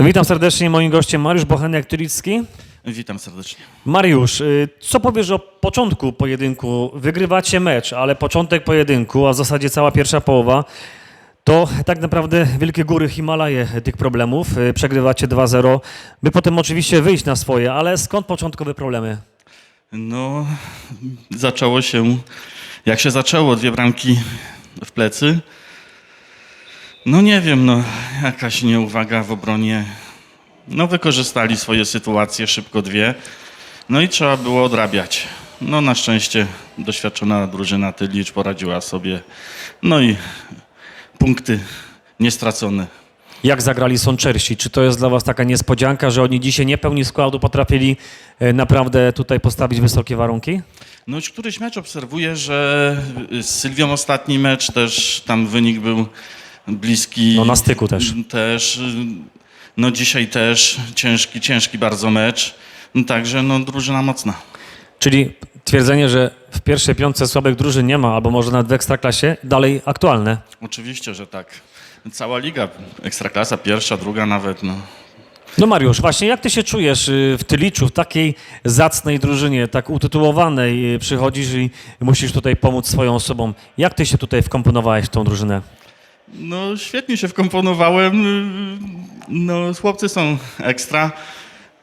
Witam serdecznie, moim gościem Mariusz Bocheniak-Tylicki. Witam serdecznie. Mariusz, y, co powiesz o początku pojedynku? Wygrywacie mecz, ale początek pojedynku, a w zasadzie cała pierwsza połowa, to tak naprawdę wielkie góry Himalaje tych problemów. Y, Przegrywacie 2-0, by potem oczywiście wyjść na swoje, ale skąd początkowe problemy? No, zaczęło się, jak się zaczęło, dwie bramki w plecy. No nie wiem, no jakaś nieuwaga w obronie. No wykorzystali swoje sytuacje, szybko dwie. No i trzeba było odrabiać. No na szczęście doświadczona drużyna Tylicz poradziła sobie. No i punkty niestracone. Jak zagrali Sączersi? Czy to jest dla was taka niespodzianka, że oni dzisiaj nie pełni składu potrafili y, naprawdę tutaj postawić wysokie warunki? No już któryś mecz obserwuję, że z Sylwią ostatni mecz też tam wynik był bliski. No, na styku też. Też. No dzisiaj też ciężki, ciężki bardzo mecz. No, Także no drużyna mocna. Czyli twierdzenie, że w pierwszej piątce słabych drużyn nie ma, albo może nawet w ekstraklasie, dalej aktualne. Oczywiście, że tak. Cała liga, ekstraklasa, pierwsza, druga nawet. No. No Mariusz, właśnie jak ty się czujesz y, w Tyliczu, w takiej zacnej drużynie, tak utytułowanej, y, przychodzisz i musisz tutaj pomóc swoją osobom. Jak ty się tutaj wkomponowałeś w tą drużynę? No świetnie się wkomponowałem. No chłopcy są ekstra.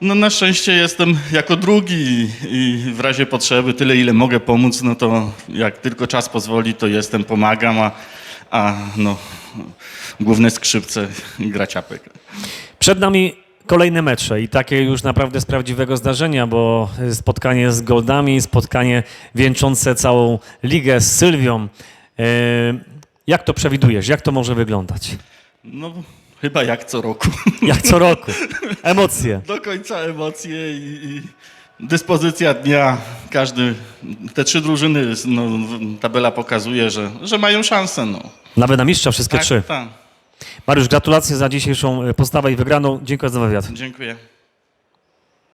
No na szczęście jestem jako drugi i w razie potrzeby tyle ile mogę pomóc, no to jak tylko czas pozwoli, to jestem, pomagam, a, a no główne skrzypce gra ciapek. Przed nami kolejne mecze i takie już naprawdę z prawdziwego zdarzenia, bo spotkanie z Goldami, spotkanie wieńczące całą ligę z Sylwią. Y, Jak to przewidujesz? Jak to może wyglądać? No chyba jak co roku. Jak co roku. Emocje. Do końca emocje i, i dyspozycja dnia. Każdy, te trzy drużyny, no, tabela pokazuje, że, że mają szansę. No. Nawet na mistrza wszystkie trzy. tak. Mariusz, gratulacje za dzisiejszą y, postawę i wygraną. Dziękuję za wywiad. Dziękuję.